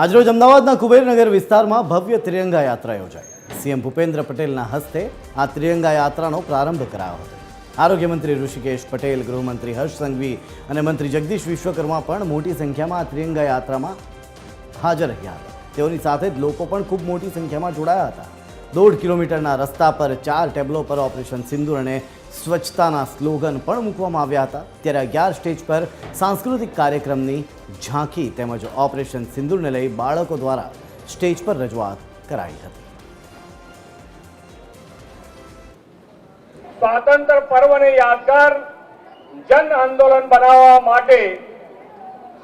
આજરોજ અમદાવાદના કુબેરનગર વિસ્તારમાં ભવ્ય ત્રિરંગા યાત્રા યોજાઈ. સીએમ ભૂપેન્દ્ર પટેલના હસ્તે આ ત્રિરંગા યાત્રાનો પ્રારંભ કરાયો હતો. આરોગ્યમંત્રી ઋષિકેશ પટેલ, ગૃહમંત્રી હર્ષ સંઘવી અને મંત્રી જગદીશ વિશ્વકર્મા પણ મોટી સંખ્યામાં આ ત્રિરંગા યાત્રામાં હાજર રહ્યા હતા. તેઓની સાથે જ લોકો પણ ખૂબ મોટી સંખ્યામાં જોડાયા હતા. દોઢ કિલોમીટરના રસ્તા પર ચાર ટેબલો પર ઓપરેશન સિંદુર અને સ્વચ્છતાના સ્લોગન પણ મૂકવામાં આવ્યા હતા. ત્યારે અગિયાર સ્ટેજ પર સાંસ્કૃતિક કાર્યક્રમની ઝાંખી તેમજ ઓપરેશન સિંદુરને લઈ બાળકો દ્વારા સ્ટેજ પર રજૂઆત કરાઈ હતી. સ્વાતંત્ર પર્વને યાદગાર જન આંદોલન બનાવવા માટે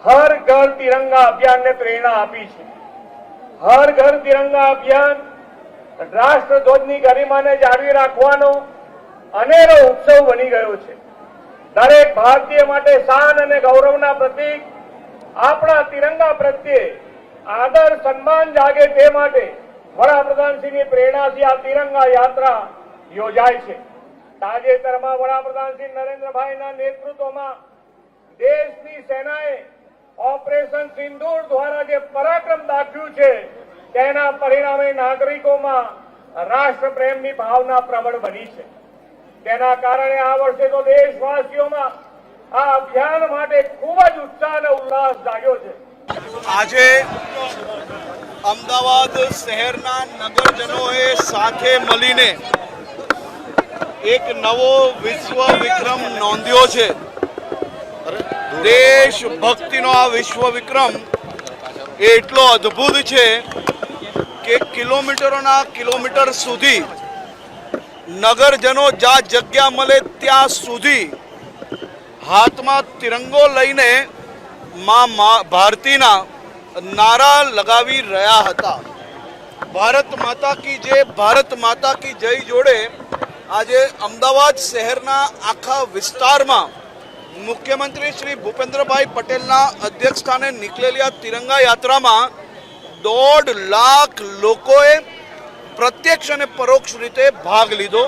હર ઘર તિરંગા અભિયાનને પ્રેરણા આપી છે. હર ઘર તિરંગા અભિયાન રાષ્ટ્રધ્વજની ગરિમાને જાળવી રાખવાનો અનેરો ઉત્સવ બની ગયો છે. દરેક ભારતીય માટે શાન અને ગૌરવના પ્રતીક આપણા તિરંગા પ્રત્યે આદર, સન્માન જાગે તે માટે વડાપ્રધાનશ્રીની પ્રેરણાથી આ તિરંગા યાત્રા યોજાય છે. તાજેતરમાં વડાપ્રધાન શ્રી નરેન્દ્રભાઈના નેતૃત્વમાં દેશની સેનાએ ઓપરેશન સિંદૂર દ્વારા જે પરાક્રમ દાખ્યું છે તેના પરિણામે નાગરિકોમાં રાષ્ટ્રપ્રેમની ભાવના પ્રબળ બની છે. તેના કારણે આ વર્ષે તો દેશવાસીઓમાં આ અભિયાન માટે ખૂબ જ ઉત્સાહ અને ઉલ્લાસ જાગ્યો છે. આજે અમદાવાદ શહેરના નગરજનોએ સાથે મળીને એક નવો વિશ્વ વિક્રમ નોંધ્યો છે. દેશ ભક્તિનો આ વિશ્વ વિક્રમ એ એટલો અદ્ભુત છે કે કિલોમીટરોના કિલોમીટર સુધી નગરજનો જ્યાં જગ્યા મળે ત્યાં સુધી હાથમાં તિરંગો લઈને માં ભારતીના નારા લગાવી રહ્યા હતા. ભારત માતા કી જય, ભારત માતા કી જય જોડે આજે અમદાવાદ શહેરના આખા વિસ્તારમાં મુખ્યમંત્રી શ્રી ભૂપેન્દ્રભાઈ પટેલના અધ્યક્ષસ્થાને નીકળેલી આ તિરંગા યાત્રામાં દોઢ લાખ લોકોએ પ્રત્યક્ષ અને પરોક્ષ રીતે ભાગ લીધો.